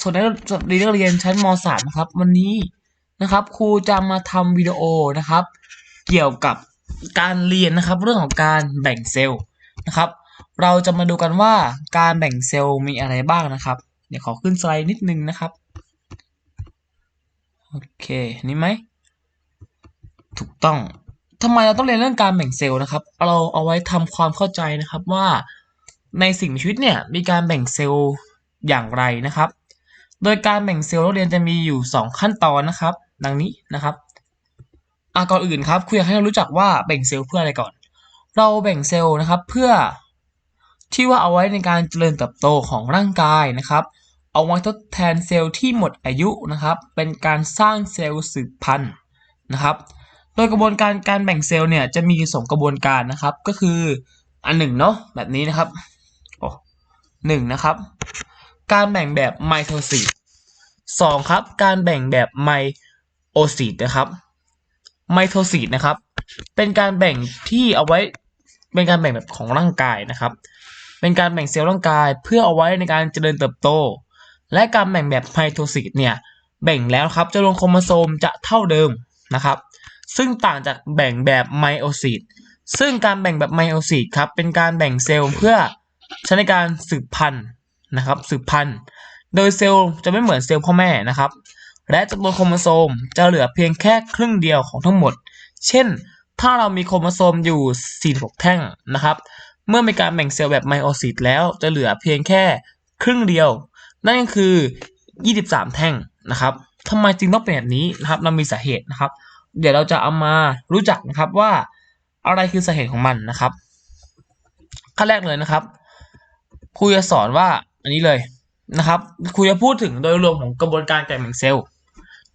สวัสดีสวัสดีนักเรียนชั้นม .3 นะครับ วันนี้นะครับ ครูจะมาทำวิดีโอนะครับ เกี่ยวกับการเรียนนะครับ เรื่องของการแบ่งเซลล์นะครับ เราจะมาดูกันว่าการแบ่งเซลล์มีอะไรบ้างนะครับ เดี๋ยวขอขึ้นสไลด์นิดนึงนะครับโอเคนี่ไหมถูกต้องทำไมเราต้องเรียนเรื่องการแบ่งเซลล์นะครับ เราเอาไว้ทำความเข้าใจนะครับว่าในสิ่งมีชีวิตเนี่ยมีการแบ่งเซลล์อย่างไรนะครับ โดยการแบ่งเซลล์นักเรียนจะมีอยู่ 2 ขั้นตอนนะครับ ดังนี้นะครับอะก่อนอื่นครับคุยากให้เรารู้จักว่าแบ่งเซลล์เพื่ออะไรก่อน เราแบ่งเซลล์นะครับเพื่อที่ว่าเอาไว้ในการเจริญเติบโตของร่างกายนะครับ เอาไว้ทดแทนเซลล์ที่หมดอายุนะครับ เป็นการสร้างเซลล์สืบพันธุ์นะครับ โดยกระบวนการการแบ่งเซลล์เนี่ยจะมีสองกระบวนการนะครับ ก็คืออันหนึ่งเนาะแบบนี้นะครับโอ้หนึ่งนะครับ การแบ่งแบบไมโทซิส สองครับการแบ่งแบบไมโอซิสนะครับไมโทซิสนะครับ เป็นการแบ่งที่เอาไว้เป็นการแบ่งแบบของร่างกายนะครับ เป็นการแบ่งเซลล์ร่างกายเพื่อเอาไว้ในการเจริญเติบโต และการแบ่งแบบไมโทซิสเนี่ยแบ่งแล้วครับจำนวนโครโมโซมจะเท่าเดิมนะครับ ซึ่งต่างจากแบ่งแบบไมโอซิสซึ่งการแบ่งแบบไมโอซิสครับเป็นการแบ่งเซลล์เพื่อใช้ในการสืบพันธุ์นะครับสืบพันธุ์ โดยเซลล์จะไม่เหมือนเซลล์พ่อแม่นะครับ และจำนวนโครโมโซมจะเหลือเพียงแค่ครึ่งเดียวของทั้งหมด เช่น ถ้าเรามีโครโมโซมอยู่ 46 แท่งนะครับ เมื่อมีการแบ่งเซลล์แบบไมโอซิสแล้วจะเหลือเพียงแค่ครึ่งเดียว นั่นก็คือ 23 แท่งนะครับทำไมจึงต้องเป็นแบบนี้นะครับเรามีสาเหตุนะครับ เดี๋ยวเราจะเอามารู้จักนะครับว่าอะไรคือสาเหตุของมันนะครับขั้นแรกเลยนะครับครูจะสอนว่าอันนี้เลย นะครับครูจะพูดถึงโดยรวมของกระบวนการการแบ่งเซลล์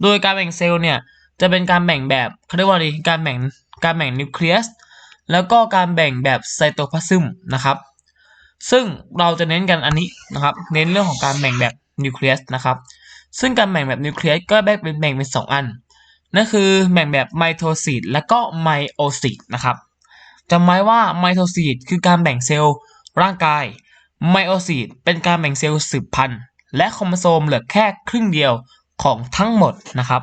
โดยการแบ่งเซลล์เนี่ยจะเป็นการแบ่งแบบเขาเรียกว่าอะไรการแบ่งการแบ่งนิวเคลียสแล้วก็การแบ่งแบบไซโตพลาซึมนะครับ ซึ่งเราจะเน้นกันอันนี้นะครับ เน้นเรื่องของการแบ่งแบบนิวเคลียสนะครับ ซึ่งการแบ่งแบบนิวเคลียสก็แบ่งเป็นแบ่งเป็นสองอัน นั่นคือแบ่งแบบไมโทซิสและก็ไมโอซิสนะครับจำไว้ว่าไมโทซิสคือการแบ่งเซลล์ร่างกาย ไมโอซิสเป็นการแบ่งเซลล์สืบพันธุ์ และโครโมโซมเหลือแค่ครึ่งเดียวของทั้งหมดนะครับ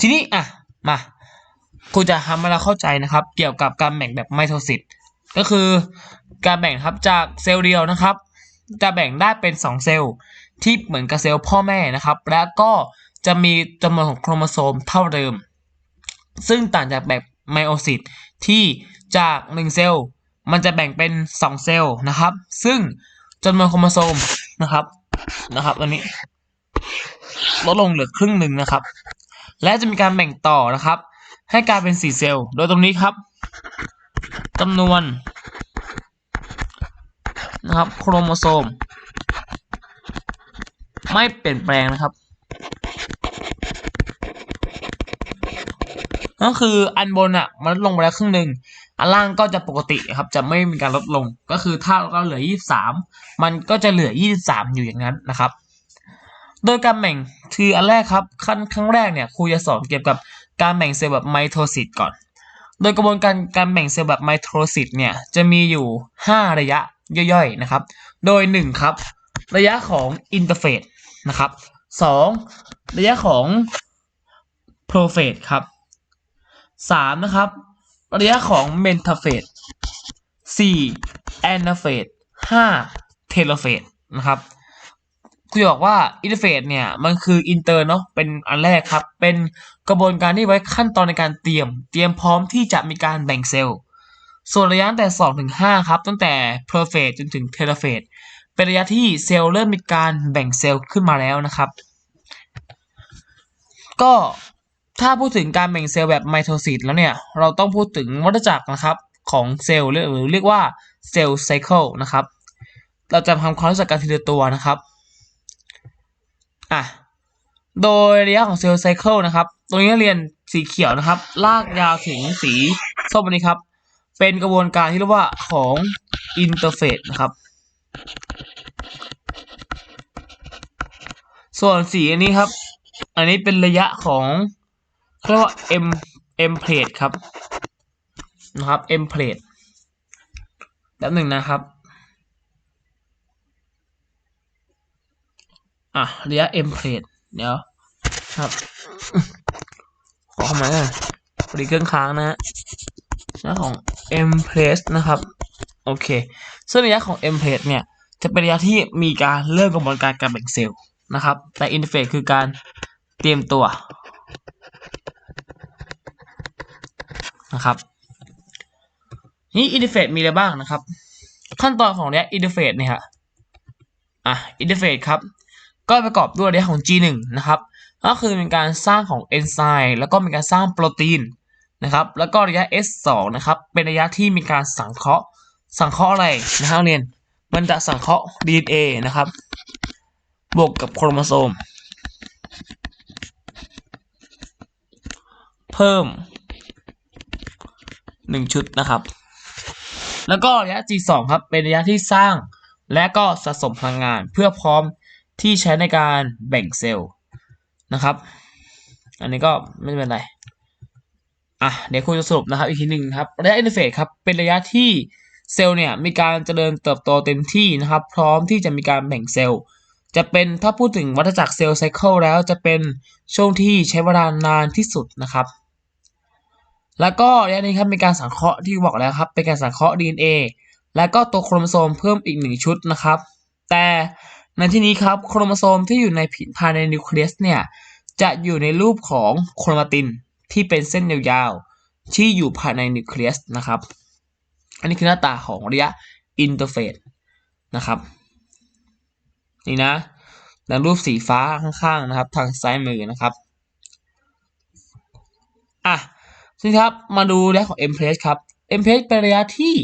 ทีนี้อะมาครูจะทำให้เราเข้าใจนะครับ เกี่ยวกับการแบ่งแบบไมโทซิสก็คือการแบ่งครับจากเซลล์เดียวนะครับ จะแบ่งได้เป็น 2 เซลล์ที่เหมือนกับเซลล์พ่อแม่นะครับ และก็จะมีจำนวนของโครโมโซมเท่าเดิม ซึ่งต่างจากแบบไมโอซิสที่จาก 1 เซลล์มันจะแบ่งเป็น 2 เซลล์นะครับ ซึ่ง จำนวนโครโมโซมนะครับนะครับอันนี้ลดลงเหลือครึ่งหนึ่งนะครับ และจะมีการแบ่งต่อนะครับ ให้กลายเป็น4เซลล์ โดยตรงนี้ครับจำนวนนะครับโครโมโซม ไม่เปลี่ยนแปลงนะครับ ก็คืออันบนอะ มันลดลงไปแล้วครึ่งหนึ่ง อันล่างก็จะปกติครับจะไม่มีการลดลงก็คือถ้าเราเหลือ 23 มันก็จะเหลือ 23 อยู่อย่างนั้นนะครับ โดยการแบ่งคืออันแรกครับขั้นครั้งแรกเนี่ยครูจะสอนเกี่ยวกับการแบ่งเซลล์แบบไมโทซิสก่อน โดยกระบวนการการแบ่งเซลล์แบบไมโทซิสเนี่ยจะมีอยู่ 5 ระยะย่อยๆนะครับ โดย 1 ครับ ระยะของอินเตอร์เฟสนะครับ 2 ระยะของโปรเฟสครับ 3 นะครับ ระยะของเมนทาเฟส 4. แอนนาเฟส 5. เทโลเฟสนะครับคุยบอกว่าอินเทอร์เฟสเนี่ยมันคืออินเตอร์เนาะเป็นอันแรกครับ เป็นกระบวนการที่ไว้ขั้นตอนในการเตรียม เตรียมพร้อมที่จะมีการแบ่งเซลล์ ส่วนระยะตั้งแต่2ถึง5ครับ ตั้งแต่เพอร์เฟสจนถึงเทโลเฟสเป็นระยะที่เซลล์เริ่มมีการแบ่งเซลล์ขึ้นมาแล้วนะครับ ก็ ถ้าพูดถึงการแบ่งเซลล์แบบไมโทซิสแล้วเนี่ย เราต้องพูดถึงวัฏจักรนะครับของเซลล์หรือเรียกว่าเซลล์ไซเคิลนะครับ เราจะทำความรู้จักกันทีละตัวนะครับอะโดยระยะของเซลล์ไซเคิลนะครับ ตรงนี้เรียนสีเขียวนะครับ ลากยาวถึงสีส้มอันนี้ครับ เป็นกระบวนการที่เรียกว่าของอินเตอร์เฟสนะครับ ส่วนสีอันนี้ครับ อันนี้เป็นระยะของ เรียกว่า M M plate ครับนะครับ M plate แบบหนึ่งนะครับอะระยะ M plate เดี๋ยวครับขอเข้ามากันพอดีเครื่องค้างนะฮะระยะของ M plate นะครับ โอเค ซึ่งระยะของ M plate เนี่ย จะเป็นระยะที่มีการเริ่มกระบวนการการแบ่งเซลล์นะครับ แต่ interface คือการเตรียมตัว นะครับนี่ interface มีอะไรบ้างนะครับ ขั้นตอนของระยะ interface เนี่ยฮะอะ interface ครับ ก็ประกอบด้วยระยของ G1 นะครับ ก็คือเป็นการสร้างของเอนไซม์แล้วก็มีการสร้างโปรตีนนะครับ แล้วก็ระยะ S2 นะครับ เป็นระยะที่มีการสังเคราะห์ สังเคราะห์อะไรนะครับเรียน มันจะสังเคราะห์ DNA นะครับ บวกกับโครโมโซม เพิ่ม 1ชุดนะครับ แล้วก็ระยะ G2 ครับ เป็นระยะที่สร้าง และก็สะสมพลังงานเพื่อพร้อมที่ใช้ในการแบ่งเซลล์นะครับ อันนี้ก็ไม่เป็นไรอะเดี๋ยวคุณจะสรุปนะครับอีกทีหนึ่งครับระยะอินเทอร์เฟซครับเป็นระยะที่เซลล์เนี่ยมีการเจริญเติบโตเต็มที่นะครับ พร้อมที่จะมีการแบ่งเซลล์ จะเป็นถ้าพูดถึงวัฏจักรเซลล์ไซเคิลแล้วจะเป็นช่วงที่ใช้เวลานานที่สุดนะครับ แล้วก็ระยะนี้ครับมีการสังเคราะห์ที่บอกแล้วครับ เป็นการสังเคราะห์ DNA แล้วก็ตัวโครโมโซมเพิ่มอีกหนึ่งชุดนะครับ แต่ในที่นี้ครับโครโมโซมที่อยู่ในภายในนิวเคลียสเนี่ยจะอยู่ในรูปของโครมาตินที่เป็นเส้นยาวๆที่อยู่ภายในนิวเคลียสนะครับ อันนี้คือหน้าตาของระยะอินเตอร์เฟสนะครับนี่นะดังรูปสีฟ้าข้างๆนะครับ ทางซ้ายมือนะครับอะ ทีนี้ครับมาดูระยะของ M place ครับ M place เป็นระยะที่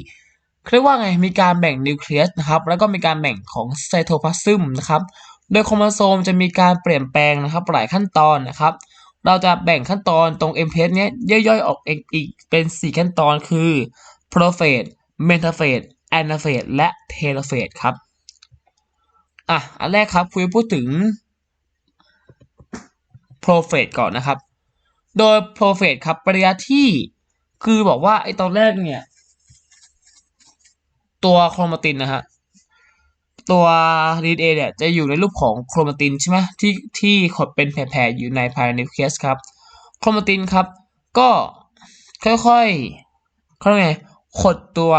เรียกว่าไงมีการแบ่งนิวเคลียสนะครับแล้วก็มีการแบ่งของไซโทพลาซึมนะครับโดยโครโมโซมจะมีการเปลี่ยนแปลงนะครับหลายขั้นตอนนะครับเราจะแบ่งขั้นตอนตรง M place เนี้ยย่อยๆออกอีกเป็น 4 ขั้นตอนคือ prophase metaphase anaphase และ telophase ครับอะอันแรกครับคุยพูดถึง prophase ก่อนนะครับ โดย prophase ครับประยะที่คือบอกว่าไอตอนแรกเนี่ย ตัวโครมาตินนะฮะตัว DNA เนี่ยจะอยู่ในรูปของโครมาตินใช่ไหมที่ที่ขดเป็นแผ่ๆอยู่ในภายในนิวเคลียสครับโครมาตินครับ ก็ค่อยๆเขาเรียกไงขดตัว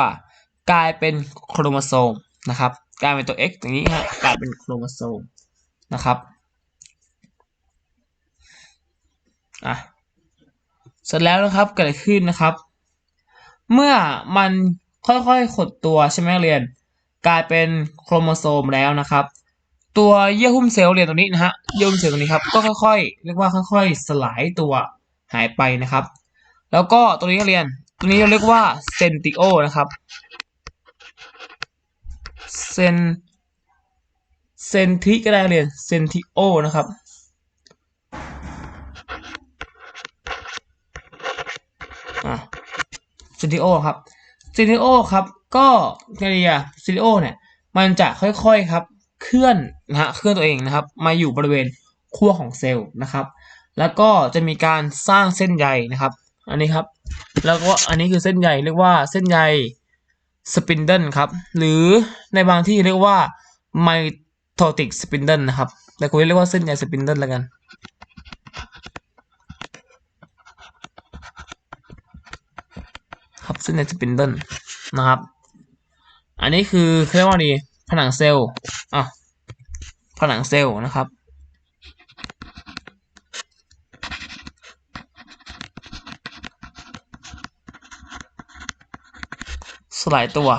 กลายเป็นโครโมโซมนะครับกลายเป็นตัว X อย่างนี้ฮะกลายเป็นโครโมโซมนะครับอะ เสร็จแล้วนะครับเกิดขึ้นนะครับ เมื่อมันค่อยๆขดตัวใช่ไหมเรียน กลายเป็นโครโมโซมแล้วนะครับ ตัวเยื่อหุ้มเซลล์เรียนตรงนี้นะฮะเยื่อหุ้มเซลล์ตรงนี้ครับก็ค่อยๆ เรียกว่าค่อย ๆ สลายตัวหายไปนะครับ แล้วก็ตรงนี้เรียนตรงนี้เราเรียกว่าเซนติโอนะครับเซนเซนทิก็ได้เรียนเซนติโอนะครับ อะเซนติโอครับเซนติโอครับ ก็ไงดีอะเซนติโอเนี่ยมันจะค่อยๆครับเคลื่อนนะฮะเคลื่อนตัวเองนะครับ มาอยู่บริเวณขั้วของเซลล์นะครับ แล้วก็จะมีการสร้างเส้นใยนะครับ อันนี้ครับ แล้วก็อันนี้คือเส้นใยเรียกว่าเส้นใยสปินเดิลครับ หรือในบางที่เรียกว่าไมโทติกสปินเดิลนะครับ แต่คุณเรียกว่าเส้นใยสปินเดิลแล้วกัน ครับ เส้นใยสปินเดิลนะครับ อันนี้คือเรียกว่าดีผนังเซลล์อะผนังเซลล์นะครับสลายตัว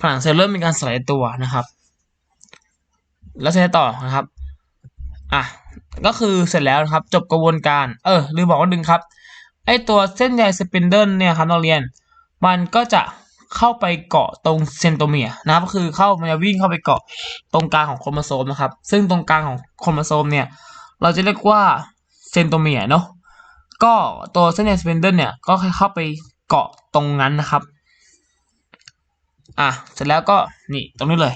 ผนังเซลล์เริ่มมีการสลายตัวนะครับ แล้วเสร็จต่อนะครับ อะ ก็คือเสร็จแล้วนะครับ จบกระบวนการ เออลืมบอกว่าดึงครับ ไอตัวเส้นใยสปินเดิลเนี่ยครับนักเรียน มันก็จะเข้าไปเกาะตรงเซนโตเมียนะครับก็คือเข้ามันจะวิ่งเข้าไปเกาะตรงกลางของโครโมโซมนะครับ ซึ่งตรงกลางของโครโมโซมเนี่ย เราจะเรียกว่าเซนโตเมียเนาะก็ตัวเส้นใยสปินเดิลเนี่ยก็เข้าไปเกาะตรงนั้นนะครับอะเสร็จแล้วก็นี่ตรงนี้เลย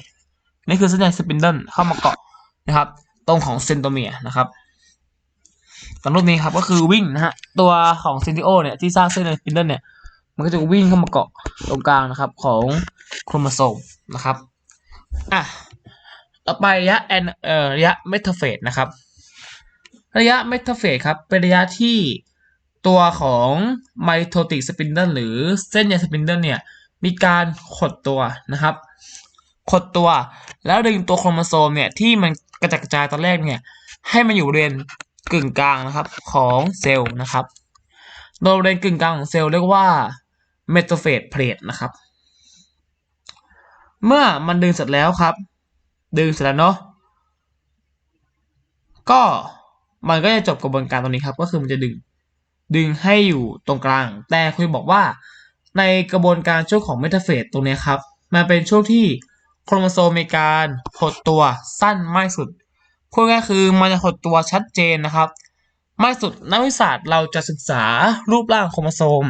นี่คือเส้นใยสปินเดิลเข้ามาเกาะนะครับ ตรงของเซนโตเมียนะครับ ตามรูปนี้ครับก็คือวิ่งนะฮะตัวของเซนติโอเนี่ยที่สร้างเส้นใยสปินเดิลเนี่ยมันก็จะวิ่งเข้ามาเกาะตรงกลางนะครับของโครโมโซมนะครับอะต่อไประยะแอนเอ่อระยะเมทาเฟสนะครับ ระยะเมทาเฟสครับเป็นระยะที่ตัวของไมโทติกสปินเดิลหรือเส้นใยสปินเดิลเนี่ยมีการขดตัวนะครับ ขดตัวแล้วดึงตัวโครโมโซมเนี่ยที่มันกระจัดกระจายตอนแรกเนี่ยให้มันอยู่บริเวณ กึ่งกลางนะครับของเซลล์นะครับ โดยบริเวณกึ่งกลางของเซลล์เรียกว่าเมทาเฟสเพลทนะครับ เมื่อมันดึงเสร็จแล้วครับ ดึงเสร็จแล้วเนาะก็มันก็จะจบกระบวนการตรงนี้ครับ ก็คือมันจะดึงดึงให้อยู่ตรงกลาง แต่คุยบอกว่าในกระบวนการช่วงของเมตาเฟสตรงนี้ครับ มันเป็นช่วงที่โครโมโซมมีการหดตัวสั้นมากสุด พูดง่ายคือมันจะหดตัวชัดเจนนะครับมากสุดนักวิทยาศาสตร์เราจะศึกษารูปร่างโครโมโซม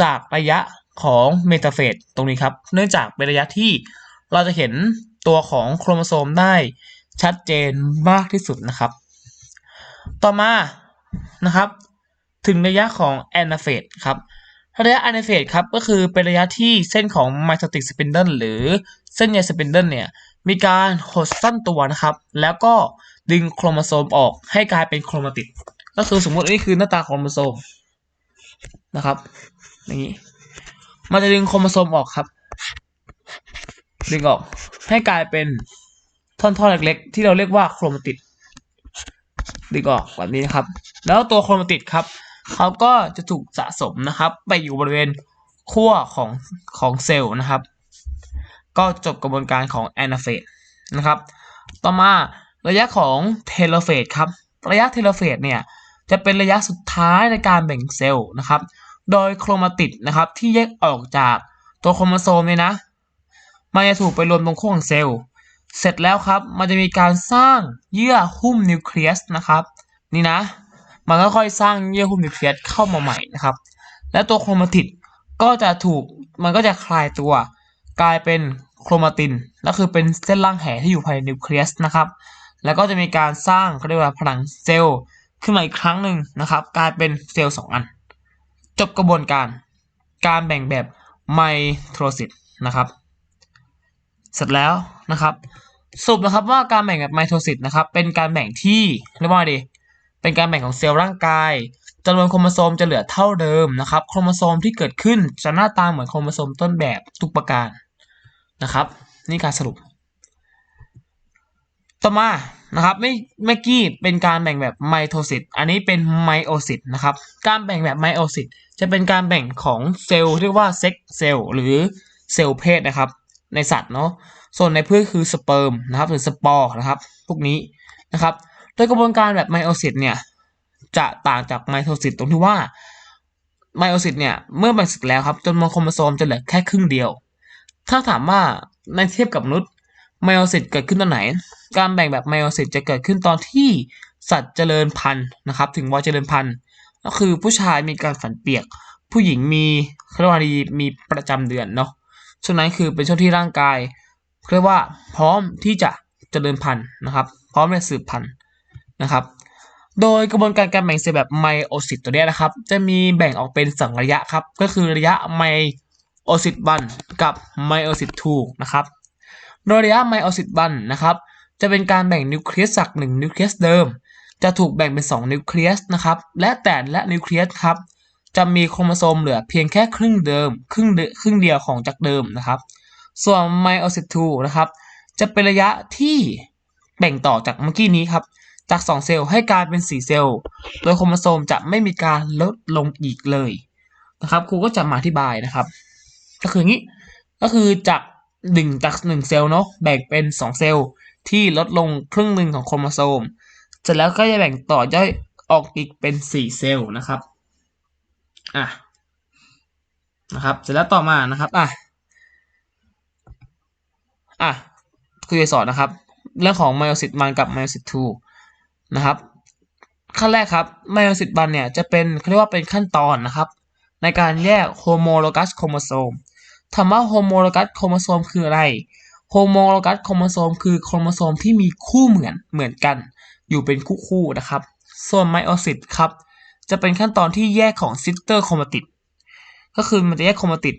จากระยะของเมตาเฟสตรงนี้ครับ เนื่องจากเป็นระยะที่เราจะเห็นตัวของโครโมโซมได้ชัดเจนมากที่สุดนะครับ ต่อมานะครับ ถึงระยะของแอนาเฟสครับระยะแอนาเฟสครับก็คือเป็นระยะที่เส้นของไมโทติกสปินเดิลหรือเส้นใยสปินเดิลเนี่ยมีการหดสั้นตัวนะครับ แล้วก็ ดึงโครโมโซมออกให้กลายเป็นโครมาติด ก็คือสมมตินี่คือหน้าตาโครโมโซมนะครับ อย่างนี้ มันจะดึงโครโมโซมออกครับ ดึงออกให้กลายเป็นท่อนๆเล็กๆ ที่เราเรียกว่าโครมาติดดึงออกแบบนี้นะครับ แล้วตัวโครมาติดครับเขาก็จะถูกสะสมนะครับ ไปอยู่บริเวณขั้วของของเซลล์นะครับ ก็จบกระบวนการของแอนาเฟสนะครับ ต่อมา ระยะของเทโลเฟสครับ ระยะเทโลเฟสเนี่ยจะเป็นระยะสุดท้ายในการแบ่งเซลล์นะครับ โดยโครมาติดนะครับที่แยกออกจากตัวโครโมโซมเนี่ยนะ มันจะถูกไปรวมตรงขั้วของเซลล์ เสร็จแล้วครับ มันจะมีการสร้างเยื่อหุ้มนิวเคลียสนะครับ นี่นะ มันก็ค่อยสร้างเยื่อหุ้มนิวเคลียสเข้ามาใหม่นะครับ และตัวโครมาติดก็จะถูก มันก็จะคลายตัว กลายเป็นโครมาติน แล้วคือเป็นเส้นล่างแห่ที่อยู่ภายในนิวเคลียสนะครับ แล้วก็จะมีการสร้างเขาเรียกว่าผนังเซลล์ขึ้นมาอีกครั้งหนึ่งนะครับกลายเป็นเซลล์สองอัน จบกระบวนการ การแบ่งแบบไมโทรซิตนะครับ เสร็จแล้วนะครับสรุปนะครับว่าการแบ่งแบบไมโทซิสนะครับเป็นการแบ่งที่เรียกว่าดีเป็นการแบ่งของเซลล์ร่างกายจำนวนโครโมโซมจะเหลือเท่าเดิมนะครับโครโมโซมที่เกิดขึ้นจะหน้าตาเหมือนโครโมโซมต้นแบบทุกประการนะครับ นี่การสรุป ต่อมานะครับไม่เมื่อกี้เป็นการแบ่งแบบไมโทซิสอันนี้เป็นไมโอซิสนะครับการแบ่งแบบไมโอซิสจะเป็นการแบ่งของเซลล์เรียกว่าเซ็กเซลล์หรือเซลล์เพศนะครับ ในสัตว์เนาะส่วนในพืชคือสเปิร์มนะครับหรือสปอร์นะครับพวกนี้นะครับโดยกระบวนการแบบไมโอซิสเนี่ยจะต่างจากไมโทซิสตรงที่ว่าไมโอซิสเนี่ยเมื่อแบ่งเสร็จแล้วครับจนวนโครโมโซมจะเหลือแค่ครึ่งเดียว ถ้าถามว่าในเทียบกับมนุษย์ ไมโอซิสเกิดขึ้นตอนไหน การแบ่งแบบไมโอซิสจะเกิดขึ้นตอนที่สัตว์เจริญพันธุ์นะครับ ถึงวัยเจริญพันธุ์ก็คือผู้ชายมีการฝันเปียก ผู้หญิงมีเขาเรียกว่ามีประจำเดือนเนาะช่วงนั้นคือเป็นช่วงที่ร่างกายเรียกว่าพร้อมที่จะเจริญพันธุ์นะครับ พร้อมจะสืบพันธุ์นะครับ โดยกระบวนการการแบ่งเซลล์แบบไมโอซิสตัวนี้นะครับ จะมีแบ่งออกเป็นสองระยะครับ ก็คือระยะไมโอซิสวันกับไมโอซิสทูนะครับ โดยระยะไมโอซิสวันนะครับจะเป็นการแบ่งนิวเคลียสจากหนึ่งนิวเคลียสเดิม จะถูกแบ่งเป็น 2 นิวเคลียสนะครับและแต่และนิวเคลียสครับจะมีโครโมโซมเหลือเพียงแค่ครึ่งเดิมครึ่งเดครึ่งเดียวของจากเดิมนะครับ ส่วนไมโอซิสทูนะครับจะเป็นระยะที่แบ่งต่อจากเมื่อกี้นี้ครับจาก 2 เซลล์ให้กลายเป็น 4 เซลล์ โดยโครโมโซมจะไม่มีการลดลงอีกเลยนะครับครูก็จะมาอธิบายนะครับ ก็คืออย่างนี้ก็คือจาก หนึ่งจากหนึ่งเซลล์เนาะแบ่งเป็น 2 เซลล์ที่ลดลงครึ่งหนึ่งของโครโมโซม เสร็จแล้วก็จะแบ่งต่อย่อยออกอีกเป็น 4 เซลล์นะครับอะนะครับ เสร็จแล้วต่อมานะครับอะอะคือสอนนะครับ เรื่องของไมโอซิสมันกับไมโอซิสทูนะครับ ขั้นแรกครับไมโอซิสบันเนี่ยจะเป็นเขาเรียกว่าเป็นขั้นตอนนะครับ ในการแยกโฮโมโลกัสโครโมโซม ถามว่าโฮโมโลกัสโครโมโซมคืออะไรโฮโมโลกัสโครโมโซมคือโครโมโซมที่มีคู่เหมือนเหมือนกัน อยู่เป็นคู่คู่นะครับ ส่วนไมโอซิสครับจะเป็นขั้นตอนที่แยกของซิสเตอร์โครมาติดก็คือมันจะแยกโครมาติด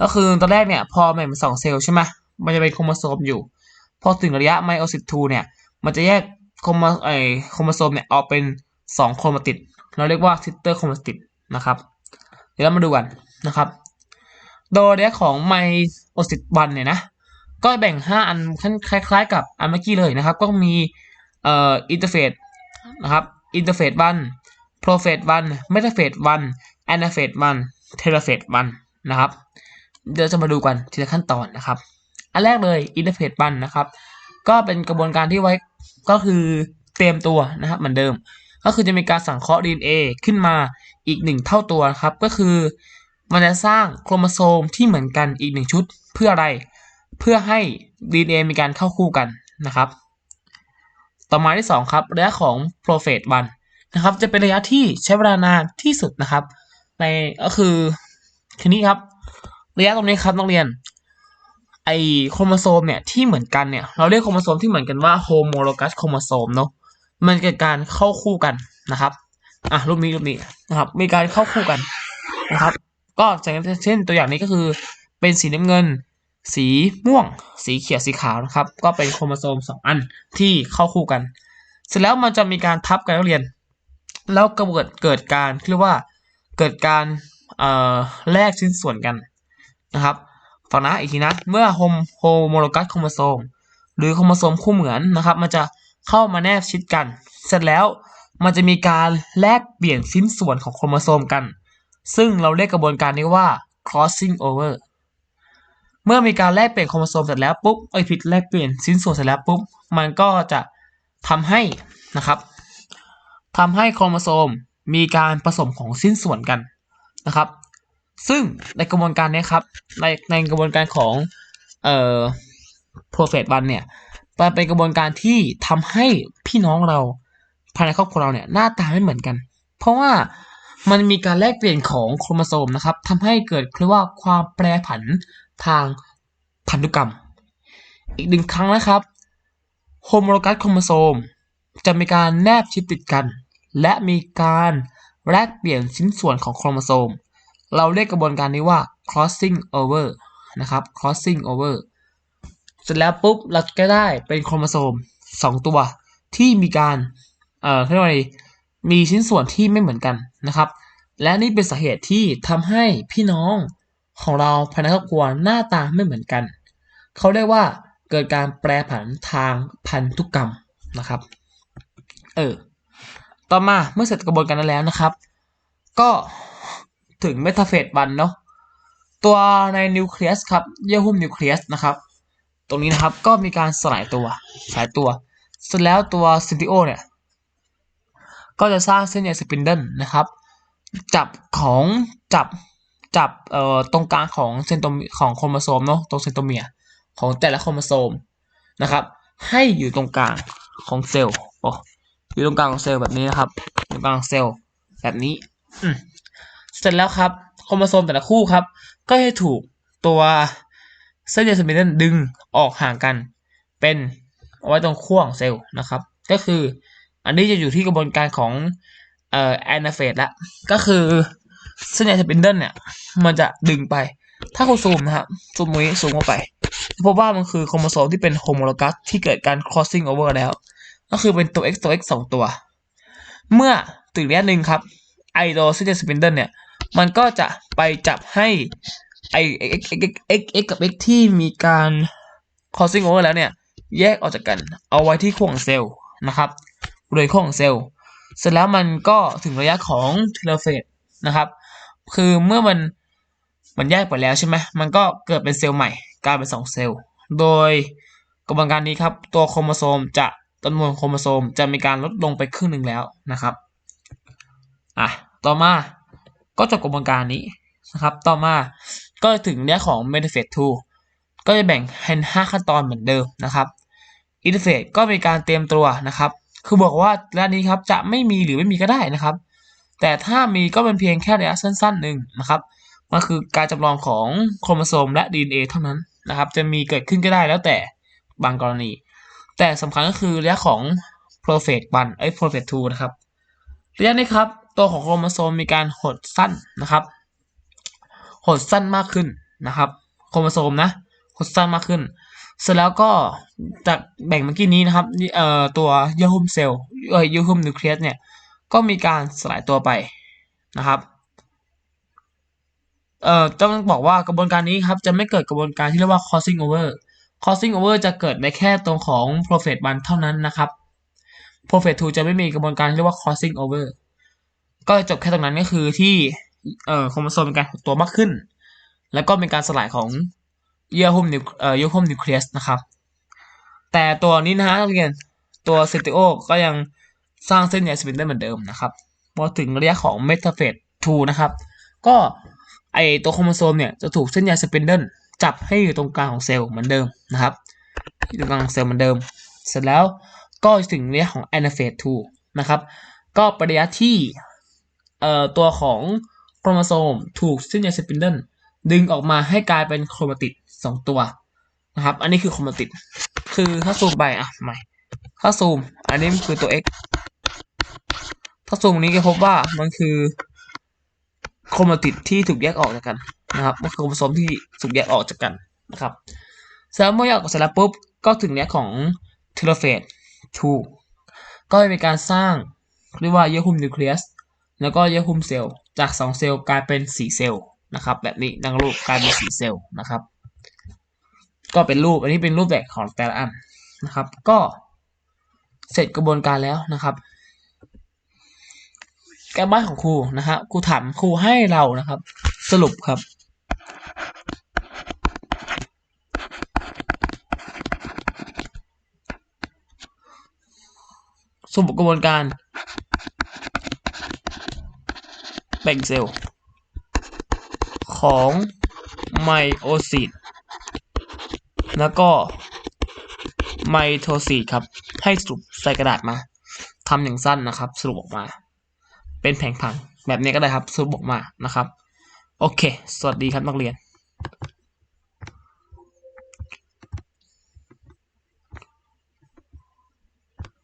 ก็คือตอนแรกเนี่ยพอแบ่งเป็นสองเซลล์ใช่ไหมมันจะเป็นโครโมโซมอยู่ พอถึงระยะไมโอซิส2เนี่ยมันจะแยกโครโมไอโครโมโซมเนี่ยออกเป็น2โครโมติดเราเรียกว่าซิสเตอร์โครโมติดนะครับ เดี๋ยวเรามาดูกันนะครับ โดยระยะของไมโอซิส1เนี่ยนะ ก็แบ่ง 5 อันคล้ายๆ กับอันเมื่อกี้เลยนะครับ ก็มีเอ่ออินเทอร์เฟซนะครับอินเทอร์เฟซวันโปรเฟซวันเมตาเฟซวันแอนนาเฟซวันเทเลเฟซวันนะครับ เดี๋ยวจะมาดูกันทีละขั้นตอนนะครับ อันแรกเลยอินเทอร์เฟซวันนะครับ ก็เป็นกระบวนการที่ไว้ก็คือเตรียมตัวนะครับเหมือนเดิม ก็คือจะมีการสังเคราะห์ DNA ขึ้นมาอีกหนึ่งเท่าตัวครับ ก็คือ มันจะสร้างโครโมโซมที่เหมือนกันอีกหนึ่งชุดเพื่ออะไร เพื่อให้ DNA มีการเข้าคู่กันนะครับ ต่อมาที่ 2 ครับระยะของ p r o p h a t 1นะครับจะเป็นระยะที่ใช้เวลานานที่สุดนะครับในก็คือทีนี้ครับ ระยะตรงนี้ครับนักเรียน ไอโครโมโซมเนี่ยที่เหมือนกันเนี่ยเราเรียกโครโมโซมที่เหมือนกันว่าโฮโมโลกัสโครโมโซมเนาะมันเกิดการเข้าคู่กันนะครับอะรูปนี้รูปนี้นะครับ มีการเข้าคู่กันนะครับ ก็เช่นตัวอย่างนี้ก็คือเป็นสีน้ำเงิน สีม่วง สีเขียวสีขาวนะครับ ก็เป็นโครโมโซมสองอันที่เข้าคู่กัน เสร็จแล้วมันจะมีการทับกันนักเรียน แล้วกเกิดเกิดการเรียกว่าเกิดการเอ่อแลกชิ้นส่วนกันนะครับฟังนะอีกทีนะ เมื่อโฮมโฮโมโลกัสโครโมโซม หรือโครโมโซมคู่เหมือนนะครับ มันจะเข้ามาแนบชิดกัน เสร็จแล้วมันจะมีการแลกเปลี่ยนชิ้นส่วนของโครโมโซมกัน ซึ่งเราเรียกกระบวนการนี้ว่า crossing over เมื่อมีการแลกเปลี่ยนโครโมโซมเสร็จแล้วปุ๊บเอ้ยผิดแลกเปลี่ยนชิ้นส่วนเสร็จแล้วปุ๊บมันก็จะทำให้นะครับทำให้โครโมโซมมีการผสมของชิ้นส่วนกันนะครับ ซึ่งในกระบวนการนี้ครับในในกระบวนการของเอ่อโปรเฟสบันเนี่ยมันเป็นกระบวนการที่ทำให้พี่น้องเราภายในครอบครัวเราเนี่ยหน้าตาไม่เหมือนกัน เพราะว่า มันมีการแลกเปลี่ยนของโครโมโซมนะครับทำให้เกิดเรียกว่าความแปรผันทางพันธุกรรม อีกหนึ่งครั้งนะครับโฮโมโลกัสโครโมโซม จะมีการแนบชิดติดกัน และมีการแลกเปลี่ยนชิ้นส่วนของโครโมโซม เราเรียกกระบวนการนี้ว่า crossing over นะครับ crossing over เสร็จแล้วปุ๊บเราก็ได้เป็นโครโมโซม 2 ตัวที่มีการ เอ่อเรียกว่าไร มีชิ้นส่วนที่ไม่เหมือนกันนะครับ และนี่เป็นสาเหตุที่ทำให้พี่น้องของเราภายในครอบครัวหน้าตาไม่เหมือนกัน เขาเรียกว่าเกิดการแปรผันทางพันธุกรรมนะครับ เออ ต่อมาเมื่อเสร็จกระบวนการนั้นแล้วนะครับ ก็ถึงเมตาเฟสวันเนาะ ตัวในนิวเคลียสครับ เยื่อหุ้มนิวเคลียสนะครับ ตรงนี้นะครับก็มีการสลายตัว สลายตัว เสร็จแล้วตัวซินติโอเนี่ย ก็จะสร้างเส้นใยสปินเดิลนะครับ จับของจับจับเอ่อตรงกลางของเซนโตของโครโมโซมเนาะตรงเซนโตเมียร์ของแต่ละโครโมโซมนะครับ ให้อยู่ตรงกลางของเซลล์โอ้อยู่ตรงกลางของเซลล์แบบนี้นะครับตรงกลางเซลล์แบบนี้เสร็จแล้วครับโครโมโซมแต่ละคู่ครับ ก็จะถูกตัวเส้นใยสปินเดิลดึงออกห่างกัน เป็นเอาไว้ตรงขั้วของเซลล์นะครับ ก็คือ อันนี้จะอยู่ที่กระบวนการของเอ่อแอนาเฟสละก็คือเส้นใยสปินเดิลเนี่ย มันจะดึงไป ถ้าคุณซูมนะครับซูมตรงนี้ซูมเข้าไปพบว่ามันคือโครโมโซมที่เป็นโฮโมโลกัสที่เกิดการ crossing over แล้ว ก็คือเป็นตัว x ตัว x สองตัว เมื่อถึงระยะหนึ่งครับไอโดเส้นใยสปินเดิลเนี่ย มันก็จะไปจับให้ไอ x x x x กับ x ที่มีการ crossing over แล้วเนี่ย แยกออกจากกัน เอาไว้ที่ขั้วของเซลล์นะครับ บริเวณขั้วของเซลล์ เสร็จแล้วมันก็ถึงระยะของเทเลเฟสนะครับ คือเมื่อมันมันแยกไปแล้วใช่ไหมมันก็เกิดเป็นเซลล์ใหม่กลายเป็นสองเซลล์ โดยกระบวนการนี้ครับตัวโครโมโซมจะจำนวนโครโมโซมจะมีการลดลงไปครึ่งหนึ่งแล้วนะครับอะต่อมาก็จบกระบวนการนี้นะครับ ต่อมาก็ถึงเนี้ยของ m e t a p h a s e 2ก็จะแบ่งเป็น5ขั้นตอนเหมือนเดิมนะครับ Interface ก็มีการเตรียมตัวนะครับ คือบอกว่าระยะนี้ครับจะไม่มีหรือไม่มีก็ได้นะครับ แต่ถ้ามีก็เป็นเพียงแค่ระยะสั้นๆหนึ่งนะครับมันคือการจำลองของโครโมโซมและ DNA เท่านั้นนะครับ จะมีเกิดขึ้นก็ได้แล้วแต่บางกรณี แต่สำคัญก็คือระยะของ p r o p h a t 1เอ้ย p r o p h a t 2นะครับระยะนี้ครับตัวของโครโมโซมมีการหดสั้นนะครับหดสั้นมากขึ้นนะครับ โครโมโซมนะหดสั้นมากขึ้น เสร็จแล้วก็จากแบ่งเมื่อกี้นี้นะครับเอ่อตัวยูฮุมเซลล์เอ่อยูฮุมนิวเคลียสเนี่ยก็มีการสลายตัวไปนะครับเอ่อต้องบอกว่ากระบวนการนี้ครับจะไม่เกิดกระบวนการที่เรียกว่า crossing over crossing over จะเกิดในแค่ตรงของ prophet 1เท่านั้นนะครับ prophet 2จะไม่มีกระบวนการที่เรียกว่า crossing over ก็จบแค่ตรงนั้นก็คือที่เอ่อโครโมโซมมีการหดตัวมากขึ้น แล้วก็มีการสลายของ เยื่อหุ้มนิวเอ่อเยื่อหุ้มนิวเคลียสนะครับ แต่ตัวนี้นะฮะนักเรียนตัวเซติโอก็ยังสร้างเส้นใยสปินเดิลเหมือนเดิมนะครับพอถึงระยะของเมตาเฟส2นะครับ ก็ไอตัวโครโมโซมเนี่ยจะถูกเส้นใยสปินเดิลจับให้อยู่ตรงกลางของเซลล์เหมือนเดิมนะครับอยู่ตรงกลางของเซลล์เหมือนเดิม เสร็จแล้วก็ถึงระยะของแอนาเฟส2นะครับ ก็ประระยะที่เอ่อตัวของโครโมโซมถูกเส้นใยสปินเดิล ดึงออกมาให้กลายเป็นโครมาติดสองตัวนะครับ อันนี้คือโครมาติด คือถ้าซูมไปอะใหม่ถ้าซูม อันนี้มันคือตัว x ถ้าซูมนี้ก็พบว่ามันคือโครมาติดที่ถูกแยกออกจากกันนะครับมันคือโครโมโซมที่ถูกแยกออกจากกันนะครับเสร็จแล้วเมื่อแยกออกเสร็จแล้วปุ๊บก็ถึงเนี้ยของเทโลเฟส2ก็มีการสร้างเรียกว่าเยื่อหุ้มนิวเคลียสแล้วก็เยื่อหุ้มเซลล์จาก 2 เซลล์กลายเป็น 4 เซลล์ นะครับ แบบนี้ดังรูปกลายเป็น4เซลล์นะครับ ก็เป็นรูปอันนี้เป็นรูปแบบของแต่ละอันนะครับ ก็เสร็จกระบวนการแล้วนะครับการบ้านของครูนะฮะครูถามครูให้เรานะครับ สรุปครับ สรุปกระบวนการแบ่งเซลล์ ของไมโอซิตแล้วก็ไมโทซิตครับ ให้สรุปใส่กระดาษมาทำอย่างสั้นนะครับ สรุปออกมา เป็นแผงผังแบบนี้ก็ได้ครับ สรุปออกมานะครับ โอเค สวัสดีครับนักเรียน